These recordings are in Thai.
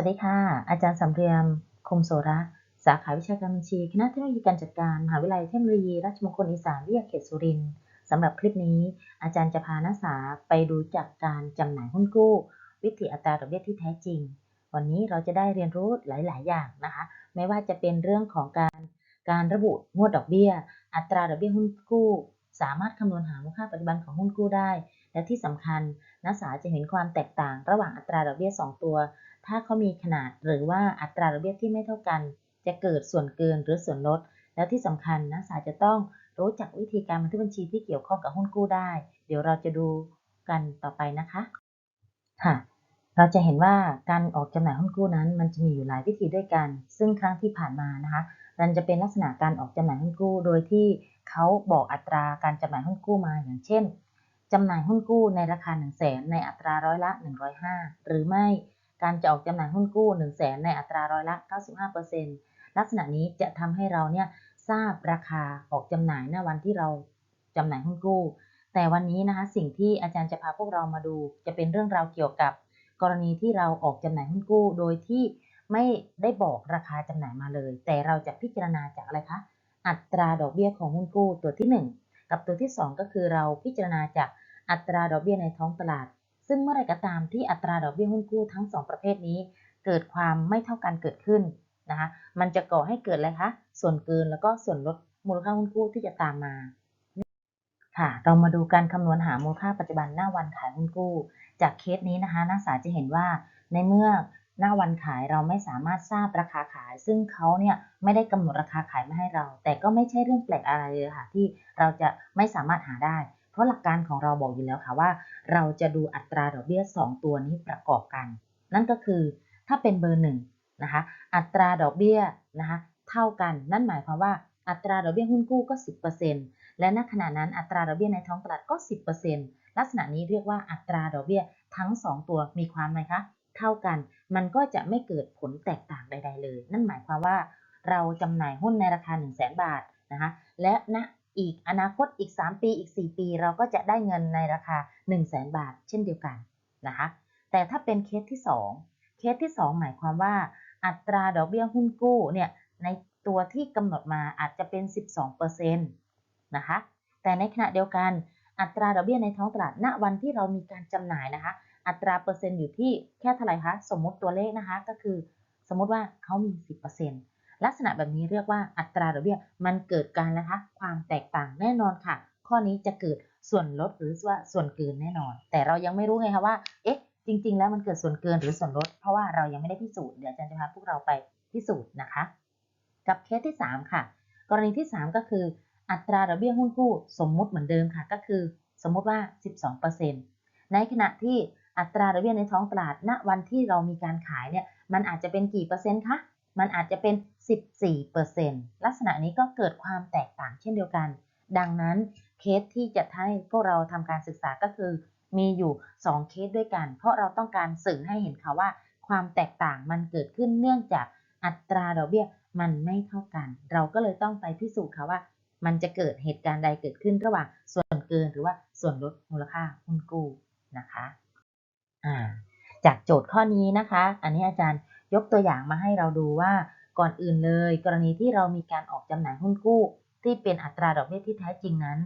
วัสดีค่ะ อาจารย์สำเรียมคมโสระ สาขาวิชาการบัญชี คณะเทคโนโลยีการจัดการมหาวิทยาลัยเทคโนโลยีราชมงคลอีสานวิทยาเขตสุรินทร์สำหรับคลิปนี้ อาจารย์จะพานักศึกษาไปดูจากการจำหน่ายหุ้นกู้ วิธีอัตราดอกเบี้ยที่แท้จริง วันนี้เราจะได้เรียนรู้หลาย ๆ อย่างนะคะ ไม่ว่าจะเป็นเรื่องของการการระบุงวดดอกเบี้ย อัตราดอกเบี้ยหุ้นกู้ สามารถคำนวณหามูลค่าปัจจุบันของหุ้นกู้ได้ และที่สำคัญนักศึกษาจะเห็นความแตกต่างระหว่างอัตราดอกเบี้ย 2 ตัว ถ้าเขามีขนาดหรือว่าอัตราดอกเบี้ยที่ไม่เท่ากัน จะเกิดส่วนเกินหรือส่วนลด แล้วที่สำคัญนักศึกษาจะต้องรู้จักวิธีการบันทึกบัญชีที่เกี่ยวข้องกับหุ้นกู้ได้ เดี๋ยวเราจะดูกันต่อไปนะคะค่ะเราจะเห็นว่าการออกจำหน่ายหุ้นกู้นั้น มันจะมีอยู่หลายวิธีด้วยกัน ซึ่งครั้งที่ผ่านมานะคะมันจะเป็นลักษณะการออกจำหน่ายหุ้นกู้ โดยที่เขาบอกอัตราการจำหน่ายหุ้นกู้มาอย่างเช่น จำหน่ายหุ้นกู้ในราคา 1 0 0 0 0แสนในอัตราร้อยละ 105 หรือไม่การจะออกจำหน่ายหุ้นกู้ 1 0 0 0 0แสนในอัตราร้อยละ 95%ลักษณะนี้จะทำให้เราเนี่ยทราบราคาออกจำหน่ายณวันที่เราจำหน่ายหุ้นกู้ แต่วันนี้นะคะสิ่งที่อาจารย์จะพาพวกเรามาดู จะเป็นเรื่องราวเกี่ยวกับ กรณีที่เราออกจำหน่ายหุ้นกู้ โดยที่ไม่ได้บอกราคาจำหน่ายมาเลย แต่เราจะพิจารณาจากอะไรคะอัตราดอกเบี้ยของหุ้นกู้ตัวที่ 1 กับตัวที่ 2 ก็คือเราพิจารณาจากอัตราดอกเบี้ยในท้องตลาด ซึ่งเมื่อไรก็ตามที่อัตราดอกเบี้ยหุ้นกู้ทั้ง 2 ประเภทนี้ เกิดความไม่เท่ากันเกิดขึ้นนะคะมันจะก่อให้เกิดอะไรคะส่วนเกินแล้วก็ส่วนลดมูลค่าหุ้นกู้ที่จะตามมาค่ะเรามาดูการคำนวณหามูลค่าปัจจุบันหน้าวันขายหุ้นกู้ จากเคสนี้นะคะนักศึกษาจะเห็นว่าในเมื่อ หน้าวันขายเราไม่สามารถทราบราคาขาย ซึ่งเขาเนี่ยไม่ได้กำหนดราคาขายมาให้เรา แต่ก็ไม่ใช่เรื่องแปลกอะไรเลยค่ะที่เราจะไม่สามารถหาได้ เพราะหลักการของเราบอกอยู่แล้วค่ะว่า เราจะดูอัตราดอกเบี้ย 2 ตัวนี้ประกอบกัน นั่นก็คือถ้าเป็นเบอร์หนึ่งนะคะอัตราดอกเบี้ยนะคะเท่ากัน นั่นหมายความว่าอัตราดอกเบี้ยหุ้นกู้ก็ 10%และณขณะนั้นอัตราดอกเบี้ยในท้องตลาดก็ 10%ลักษณะนี้เรียกว่าอัตราดอกเบี้ยทั้ง 2 ตัวมีความไหมคะ เท่ากัน มันก็จะไม่เกิดผลแตกต่างใด ๆ เลย นั่นหมายความว่าเราจำหน่ายหุ้นในราคา 1 0 0 0 0แบาทนะคะและณอีกอนาคตอีก 3 ปีอีก 4 ปี เราก็จะได้เงินในราคา 1 0 0 0 0แบาท เช่นเดียวกันนะคะแต่ถ้าเป็นเคสที่ 2 เคสที่ 2 หมายความว่า อัตราดอกเบี้ยหุ้นกู้เนี่ยในตัวที่กำหนดมาอาจจะเป็น 12%นะคะแต่ในขณะเดียวกันอัตราดอกเบี้ยในท้องตลาดณวันที่เรามีการจำหน่ายนะคะ อัตราเปอร์เซ็นต์อยู่ที่แค่เท่าไหร่คะสมมติตัวเลขนะคะก็คือ สมมติว่าเขามี 10%ลักษณะแบบนี้เรียกว่าอัตราดอกเบี้ยมันเกิดการนะคะ ความแตกต่างแน่นอนค่ะ ข้อนี้จะเกิดส่วนลดหรือว่าส่วนเกินแน่นอน แต่เรายังไม่รู้ไงคะว่าเอ๊ะจริง ๆ แล้วมันเกิดส่วนเกินหรือส่วนลด เพราะว่าเรายังไม่ได้พิสูจน์เดี๋ยวอาจารย์จะพาพวกเราไปพิสูจน์นะคะ กับเคสที่ 3 ค่ะ กรณีที่ 3 ก็คือ อัตราดอกเบี้ยหุ้นกู้สมมุติเหมือนเดิมค่ะ ก็คือ สมมุติว่า 12%ในขณะที่ อัตราดอกเบี้ยในท้องตลาดณวันที่เรามีการขายเนี่ยมันอาจจะเป็นกี่เปอร์เซ็นต์คะมันอาจจะเป็น 14%ลักษณะนี้ก็เกิดความแตกต่างเช่นเดียวกัน ดังนั้นเคสที่จะให้พวกเราทำการศึกษาก็คือ มีอยู่ 2 เคสด้วยกัน เพราะเราต้องการสื่อให้เห็นค่ะว่า ความแตกต่างมันเกิดขึ้นเนื่องจากอัตราดอกเบี้ยมันไม่เท่ากัน เราก็เลยต้องไปพิสูจน์ค่ะว่า มันจะเกิดเหตุการณ์ใดเกิดขึ้นระหว่างส่วนเกินหรือว่าส่วนลดมูลค่าหุ้นกู้นะคะ จากโจทย์ข้อนี้นะคะ อันนี้อาจารย์ยกตัวอย่างมาให้เราดูว่าก่อนอื่นเลย กรณีที่เรามีการออกจำหน่ายหุ้นกู้ ที่เป็นอัตราดอกเบี้ยที่แท้จริงนั้น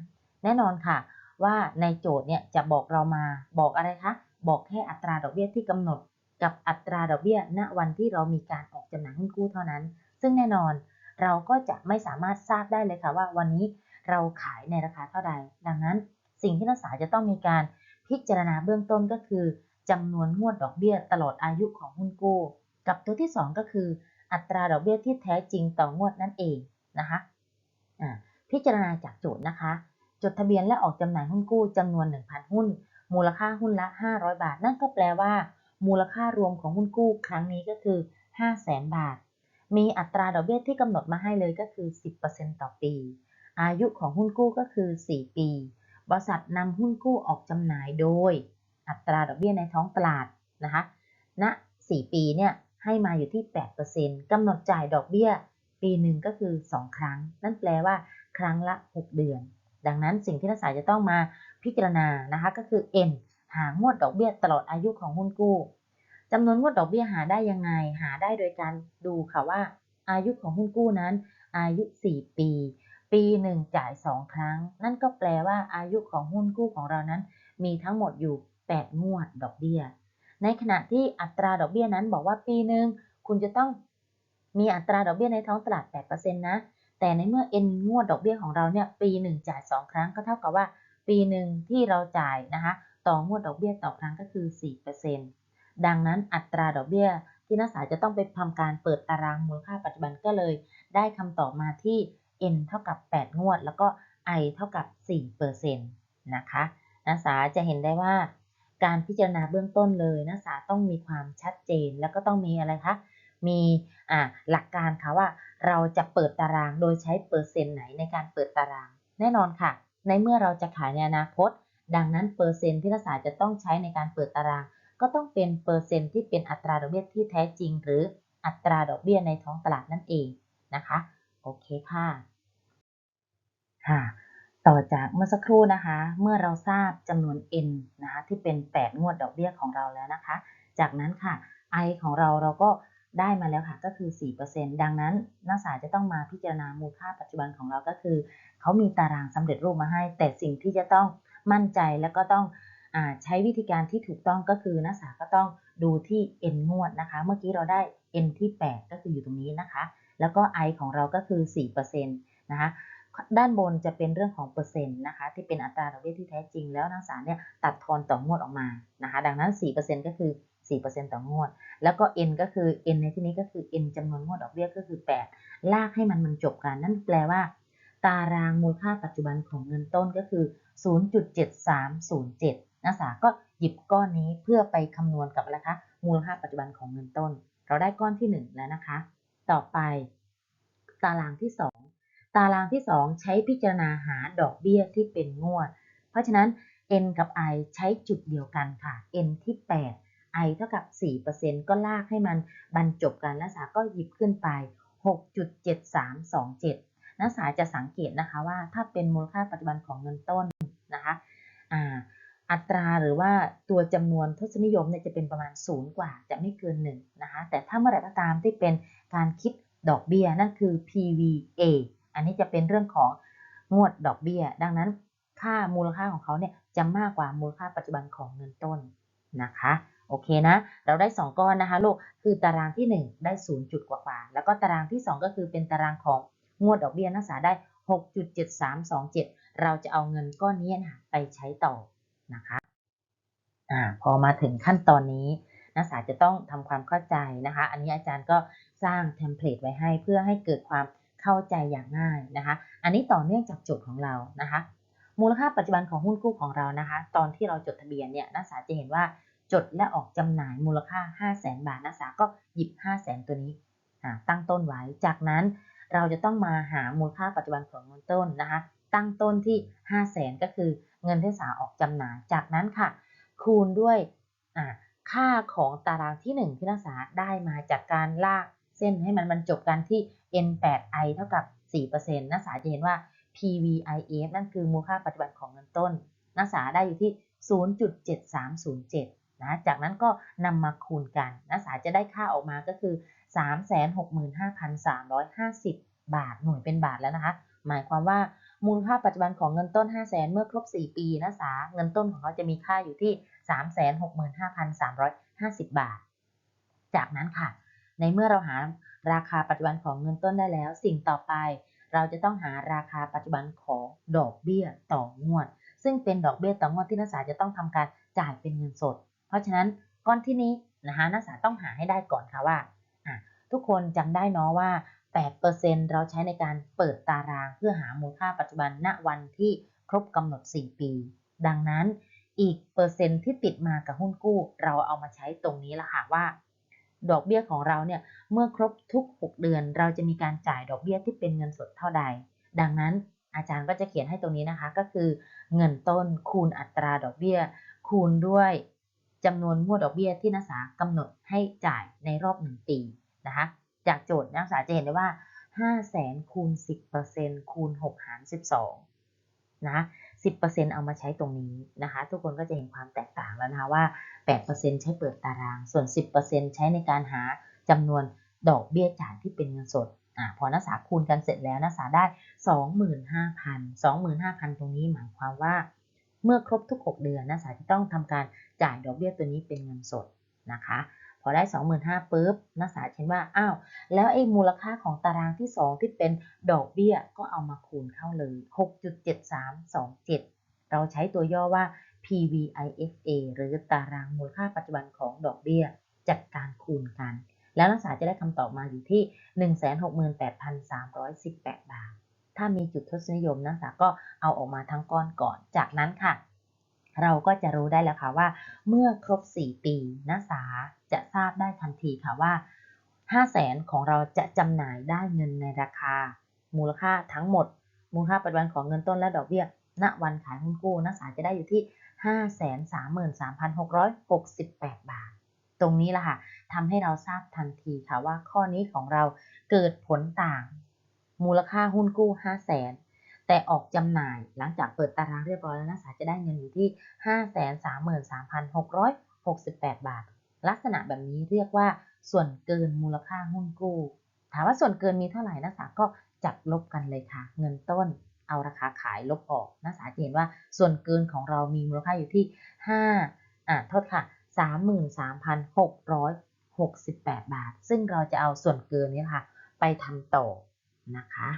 แน่นอนค่ะ ว่าในโจทย์เนี่ยจะบอกเรามาบอกอะไรคะ บอกแค่อัตราดอกเบี้ยที่กำหนด กับอัตราดอกเบี้ย ณวันที่เรามีการออกจำหน่ายหุ้นกู้เท่านั้น ซึ่งแน่นอนเราก็จะไม่สามารถทราบได้เลยค่ะว่าวันนี้เราขายในราคาเท่าใด ดังนั้นสิ่งที่นักศึกษาจะต้องมีการพิจารณาเบื้องต้นก็คือ จำนวนงวดดอกเบี้ยตลอดอายุของหุ้นกู้ กับตัวที่ 2 ก็คือ อัตราดอกเบี้ยที่แท้จริงต่องวดนั่นเองนะคะพิจารณาจากโจทย์นะคะ จดทะเบียนและออกจำหน่ายหุ้นกู้จำนวน 1,000 หุ้น มูลค่าหุ้นละ 500 บาท นั่นก็แปลว่า มูลค่ารวมของหุ้นกู้ครั้งนี้ก็คือ 500,000 บาท มีอัตราดอกเบี้ยที่กำหนดมาให้เลยก็คือ 10%ต่อปี อายุของหุ้นกู้ก็คือ 4 ปี บริษัทนำหุ้นกู้ออกจำหน่ายโดย อัตราดอกเบี้ยในท้องตลาดนะคะณ4ปีเนี่ยให้มาอยู่ที่ 8%กำหนดจ่ายดอกเบี้ยปีหนึ่งก็คือ 2 ครั้ง นั่นแปลว่าครั้งละ 6 เดือน ดังนั้นสิ่งที่นักศึกษาจะต้องมาพิจารณานะคะก็คือ N หางวดดอกเบี้ยตลอดอายุของหุ้นกู้จำนวนงวดดอกเบี้ยหาได้ยังไง หาได้โดยการดูค่ะว่า อายุของหุ้นกู้นั้น อายุ 4 ปี ปีหนึ่งจ่าย 2 ครั้ง นั่นก็แปลว่าอายุของหุ้นกู้ของเรานั้น มีทั้งหมดอยู่ 8 งวดดอกเบี้ย ในขณะที่อัตราดอกเบี้ยนั้นบอกว่าปีหนึ่งคุณจะต้องมีอัตราดอกเบี้ยในท้องตลาด 8%นะ แต่ในเมื่อ N งวดดอกเบี้ยของเราเนี่ยปีหนึ่งจ่าย 2 ครั้งก็เท่ากับว่า ปีหนึ่งที่เราจ่ายนะคะต่องวดดอกเบี้ยต่อครั้งก็คือ 4%ดังนั้นอัตราดอกเบี้ยที่นักศึกษาจะต้องไปทำการเปิดตารางมูลค่าปัจจุบันก็เลย ได้คำตอบมาที่ n เท่ากับ 8 งวด แล้วก็ i เท่ากับ 4%นะคะ นักศึกษาจะเห็นได้ว่า การพิจารณาเบื้องต้นเลยนักศึกษาต้องมีความชัดเจนแล้วก็ต้องมีอะไรคะมีหลักการค่ะว่าเราจะเปิดตารางโดยใช้เปอร์เซ็นต์ไหนในการเปิดตาราง แน่นอนค่ะ ในเมื่อเราจะขายในอนาคต ดังนั้นเปอร์เซ็นต์ที่นักศึกษาจะต้องใช้ในการเปิดตาราง ก็ต้องเป็นเปอร์เซ็นต์ที่เป็นอัตราดอกเบี้ยที่แท้จริง หรืออัตราดอกเบี้ยในท้องตลาดนั่นเองนะคะโอเคค่ะค่ะ ต่อจากเมื่อสักครู่นะคะ เมื่อเราทราบจำนวน n นะคะที่เป็น 8 งวดดอกเบี้ยของเราแล้วนะคะ จากนั้นค่ะ i ของเราเราก็ได้มาแล้วค่ะก็คือ 4%ดังนั้นนักศึกษาจะต้องมาพิจารณามูลค่าปัจจุบันของเราก็คือ เขามีตารางสำเร็จรูปมาให้ แต่สิ่งที่จะต้องมั่นใจแล้วก็ต้องอใช้วิธีการที่ถูกต้องก็คือนักศึกษาก็ต้องดูที่ n งวดนะคะ เมื่อกี้เราได้ n ที่ 8 ก็คืออยู่ตรงนี้นะคะ แล้วก็ i ของเราก็คือ 4%นะคะ ด้านบนจะเป็นเรื่องของเปอร์เซ็นต์นะคะที่เป็นอัตราดอกเบี้ยที่แท้จริง แล้วนักศึกษาเนี่ยตัดทอนต่องวดออกมานะคะดังนั้น 4%ก็คือ 4%ต่องวด แล้วก็ n ก็คือ n ในที่นี้ก็คือ n จำนวนงวดดอกเบี้ยก็คือ 8 ลากให้มันมันจบกัน นั่นแปลว่า ตารางมูลค่าปัจจุบันของเงินต้นก็คือ 0.7307 นักศึกษาก็หยิบก้อนนี้เพื่อไปคำนวณกับอะไรคะมูลค่าปัจจุบันของเงินต้น เราได้ก้อนที่ 1 แล้วนะคะ ต่อไปตารางที่ 2 ตารางที่ 2 ใช้พิจารณาหาดอกเบี้ยที่เป็นงวด เพราะฉะนั้น n กับ i ใช้จุดเดียวกันค่ะ n ที่ 8 i เท่ากับ 4%ก็ลากให้มันบรรจบกันนักศึกษาก็หยิบขึ้นไป 6.7327 นักศึกษาจะสังเกตนะคะว่าถ้าเป็นมูลค่าปัจจุบันของเงินต้นนะคะอัตราหรือว่าตัวจำนวนทศนิยมเนี่ยจะเป็นประมาณ0กว่าจะไม่เกิน1นะคะแต่ถ้าเมื่อไหร่ก็ตามที่เป็นการคิดดอกเบี้ยนั่นคือ PVA อันนี้จะเป็นเรื่องของงวดดอกเบี้ย ดังนั้นค่ามูลค่าของเขาเนี่ยจะมากกว่ามูลค่าปัจจุบันของเงินต้นนะคะโอเคนะ เราได้ 2 ก้อนนะคะลูก คือตารางที่ 1 ได้ 0 จุดกว่าๆ แล้วก็ตารางที่ 2 ก็คือเป็นตารางของงวดดอกเบี้ยนักศึกษาได้ 6.7327 เราจะเอาเงินก้อนนี้นะไปใช้ต่อนะคะอ่าพอมาถึงขั้นตอนนี้ นักศึกษาจะต้องทำความเข้าใจนะคะ อันนี้อาจารย์ก็สร้างเทมเพลตไว้ให้เพื่อให้เกิดความ เข้าใจอย่างง่ายนะคะ อันนี้ต่อเนื่องจากโจทย์ของเรานะคะ มูลค่าปัจจุบันของหุ้นกู้ของเรานะคะ ตอนที่เราจดทะเบียนเนี่ยนักศึกษาจะเห็นว่าจดและออกจำหน่ายมูลค่า 5 0 0แสนบาทนักศึกษาก็หยิบ 5 0 0แสนตัวนี้ตั้งต้นไว้ จากนั้นเราจะต้องมาหามูลค่าปัจจุบันของเงินต้นนะคะ ตั้งต้นที่ 5 0 0แสนก็คือเงินที่นักศึกษาออกจำหน่าย จากนั้นค่ะ คูณด้วยค่าของตารางที่ 1 ที่นักศึกษาได้มาจากการลาก ส้นให้มันบรรจบกันที่ n8i เท่ากับ 4%นักศึกษาจะเห็นว่า PVIF นั่นคือมูลค่าปัจจุบันของเงินต้น นักศึกษาได้อยู่ที่ 0.7307 นะ จากนั้นก็นำมาคูณกัน นักศึกษาจะได้ค่าออกมาก็คือ 365,350 บาท หน่วยเป็นบาทแล้วนะคะ หมายความว่ามูลค่าปัจจุบันของเงินต้น 5 0 0 0 0 0 เมื่อครบ 4 ปีนักศึกษาเงินต้นของเขาจะมีค่าอยู่ที่ 365,350 บาท จากนั้นค่ะ ในเมื่อเราหาราคาปัจจุบันของเงินต้นได้แล้ว สิ่งต่อไป เราจะต้องหาราคาปัจจุบันของดอกเบี้ยต่องวด ซึ่งเป็นดอกเบี้ยต่องวดที่นักศึกษาจะต้องทำการจ่ายเป็นเงินสด เพราะฉะนั้นก้อนที่นี้นะคะนักศึกษาต้องหาให้ได้ก่อนค่ะว่า ทุกคนจำได้เนาะว่า 8%เราใช้ในการเปิดตารางเพื่อหามูลค่าปัจจุบันณวันที่ครบกำหนด 4 ปี ดังนั้นอีกเปอร์เซ็นต์ที่ติดมากับหุ้นกู้ เราเอามาใช้ตรงนี้ละค่ะว่า ดอกเบี้ยของเราเนี่ยเมื่อครบทุก 6 เดือน เราจะมีการจ่ายดอกเบี้ยที่เป็นเงินสดเท่าใด ดังนั้นอาจารย์ก็จะเขียนให้ตรงนี้นะคะ ก็คือเงินต้นคูณอัตราดอกเบี้ย คูณด้วยจำนวนงวดดอกเบี้ยที่นักศึกษากำหนดให้จ่ายในรอบ 1 ปีนะคะ จากโจทย์นักศึกษาจะเห็นได้ว่า 5 0 0แสนคูณ10%คูณ6หาร12 นะ10%เอามาใช้ตรงนี้นะคะ ทุกคนก็จะเห็นความแตกต่างแล้วนะคะว่า8%ใช้เปิดตาราง ส่วน10%ใช้ในการหาจำนวนดอกเบี้ยจ่ายที่เป็นเงินสดอ่าพอนักศึกษาคูณกันเสร็จแล้วนักศึกษาได้25,000 25,000ตรงนี้หมายความว่า เมื่อครบทุก6เดือนนักศึกษาจะต้องทำการจ่ายดอกเบี้ยตัวนี้เป็นเงินสดนะคะ พอได้ 25,000ปุ๊บนักศึกษาเช่นว่าอ้าวแล้วไอ้มูลค่าของตารางที่ 2 ที่เป็นดอกเบี้ยก็เอามาคูณเข้าเลย 6.7327 เราใช้ตัวย่อว่า PVIFA หรือตารางมูลค่าปัจจุบันของดอกเบี้ยจัดการคูณกัน แล้วนักศึกษาจะได้คำตอบมาอยู่ที่ 168,318 บาท ถ้ามีจุดทศนิยมนักศึกษาก็เอาออกมาทั้งก้อนก่อน จากนั้นค่ะ เราก็จะรู้ได้แล้วค่ะว่า เมื่อครบ 4 ปีนักศึกษาจะทราบได้ทันทีค่ะว่า 5 0 0แสนของเราจะจำหน่ายได้เงินในราคา มูลค่าทั้งหมด มูลค่าปัจจุบันของเงินต้นและดอกเบี้ย ณ วันขายหุ้นกู้นักศึกษาจะได้อยู่ที่ 533,668 บาท ตรงนี้แหละค่ะทำให้เราทราบทันทีค่ะว่าข้อนี้ของเราเกิดผลต่าง มูลค่าหุ้นกู้ 5 0 0แสน แต่ออกจำหน่ายหลังจากเปิดตารางเรียบร้อยแล้วนักศึกษาจะได้เงินอยู่ที่ 533,668 บาท ลักษณะแบบนี้เรียกว่าส่วนเกินมูลค่าหุ้นกู้ ถามว่าส่วนเกินมีเท่าไหร่นักศึกษาก็จับลบกันเลยค่ะ เงินต้นเอาราคาขายลบออกนักศึกษาจะเห็นว่าส่วนเกินของเรามีมูลค่าอยู่ที่ 5 อ่าโทษค่ะ 33,668 บาท ซึ่งเราจะเอาส่วนเกินนี้ค่ะ ไปทำต่อนะคะ